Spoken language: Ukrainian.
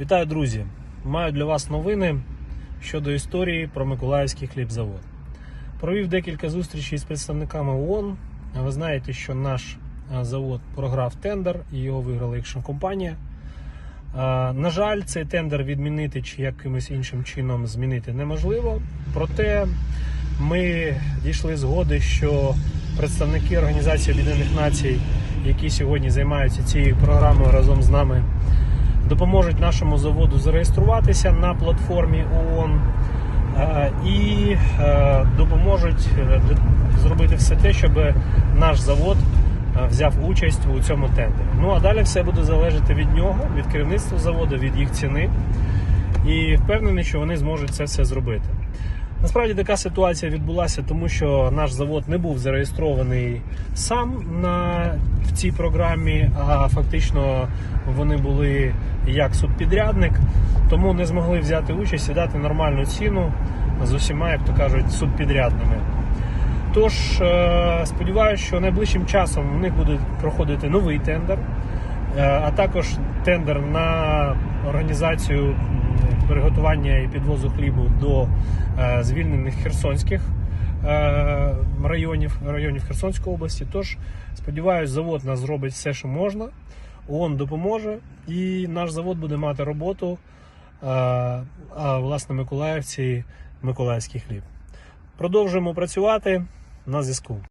Вітаю, друзі! Маю для вас новини щодо історії про Миколаївський хлібзавод. Провів декілька зустрічей з представниками ООН. Ви знаєте, що наш завод програв тендер і його виграла якщо компанія. На жаль, цей тендер відмінити чи якимось іншим чином змінити неможливо. Проте ми дійшли згоди, що представники Організації Об'єднаних Націй, які сьогодні займаються цією програмою разом з нами, допоможуть нашому заводу зареєструватися на платформі ООН е, і е, допоможуть е, зробити все те, щоб наш завод взяв участь у цьому тендері. Ну а далі все буде залежати від нього, від керівництва заводу, від їх ціни. І впевнений, що вони зможуть це все зробити. Насправді така ситуація відбулася, тому що наш завод не був зареєстрований сам на цій програмі, а фактично вони були як субпідрядник, тому не змогли взяти участь і дати нормальну ціну з усіма, як то кажуть, субпідрядними. Тож е, сподіваюся, що найближчим часом у них буде проходити новий тендер, е, а також тендер на організацію приготування і підвозу хлібу до е, звільнених херсонських районів, районів Херсонської області. Тож сподіваюся, завод нас зробить все, що можна. ООН допоможе, і наш завод буде мати роботу. А, А власне Миколаївці Миколаївський хліб. Продовжуємо працювати на зв'язку.